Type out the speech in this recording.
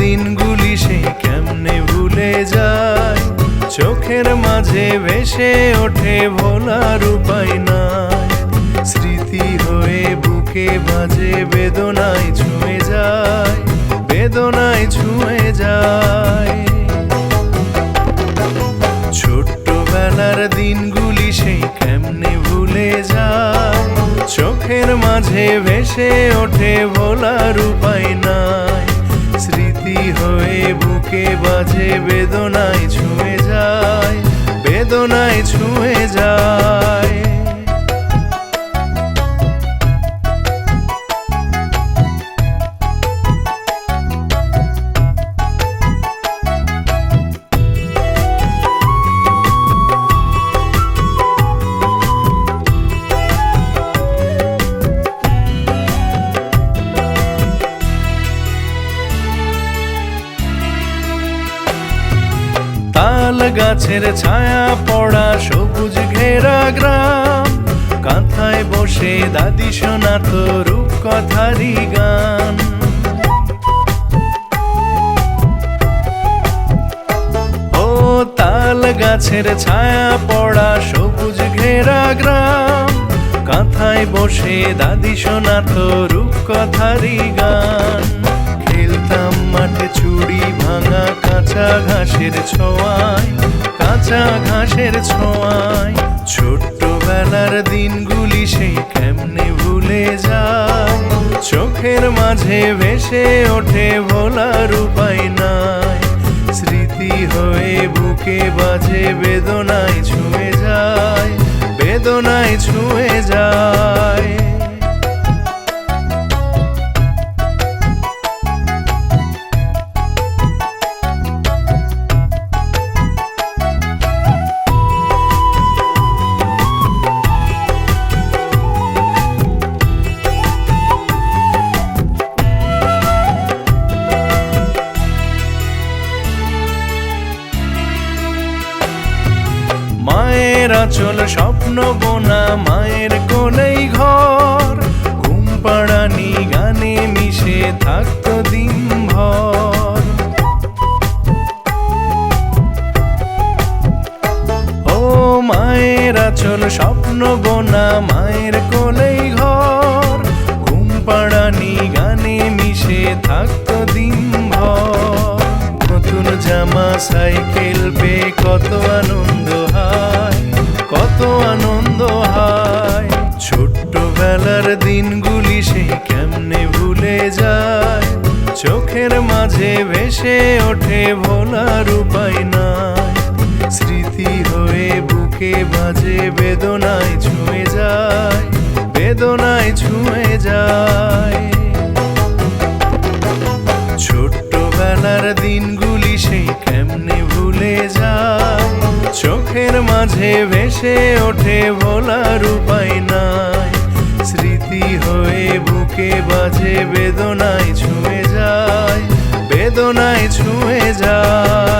দিনগুলি সে কেমনে ভুলে যায়? চোখের মাঝে ভেসে ওঠে ভোলার উপায় নাই। স্মৃতি হয়ে বুকে বাজে বেদনায় ছুঁয়ে যায়, বেদনায় ছুঁয়ে যায়। ছোট্টবেলার দিনগুলি সেই কেমনে ভুলে যায়? চোখের মাঝে ভেসে ওঠে ভোলার উপায় স্মৃতি হয়ে বুকে বাজে বেদনায় ছুঁয়ে যায়। বেদনায় ছুঁয়ে গাছের ছায়া পড়া সবুজ ঘেরা গ্রাম। কাঁথায় বসে দাদি শোনাত রূপকথারি গান। ও তাল গাছের ছায়া পড়া সবুজ ঘেরা গ্রাম। কাঁথায় বসে দাদি শোনাত রূপকথারি গান। ঘাসের ছোঁয়ায়, কাঁচা ঘাসের ছোঁয়ায়। ছোট্টবেলার দিনগুলি সেই কেমনে ভুলে যায়? চোখের মাঝে ভেসে ওঠে ভোলার উপায় নাই। স্মৃতি হয়ে বুকে বাজে বেদনায় ছুঁয়ে যায়। বেদনায় ছুঁয়ে যায় মায়ের আচল, স্বপ্ন বোনা, মায়ের কোলেই ঘর। ঘুম পাড়ানি, গানে মিশে থাকতো দিন ভর ও মায়ের আচল, স্বপ্ন বোনা, মায়ের কোলেই ঘর। ঘুম পাড়ানি, গানে মিশে থাকতো দিন ভর নতুন জামা, সাইকেল, পে কত আনন্দ। ছোট্টবেলার দিনগুলি সে কেমনে ভুলে যায়? চোখের মাঝে ভেসে ওঠে ভোলার উপায় নাই। স্মৃতি হয়ে বুকে বাজে বেদনায় ছুঁয়ে যায়, বেদনায় ছুঁয়ে যায়। ছোট্টবেলার দিনগুলি সেই কেমনে ভুলে যায়? চোখের মাঝে ভেসে ওঠে ভোলার উপায় নাই। স্মৃতি হয়ে বুকে বাজে বেদনায় ছুঁয়ে যায় বেদনায় ছুঁয়ে যায়।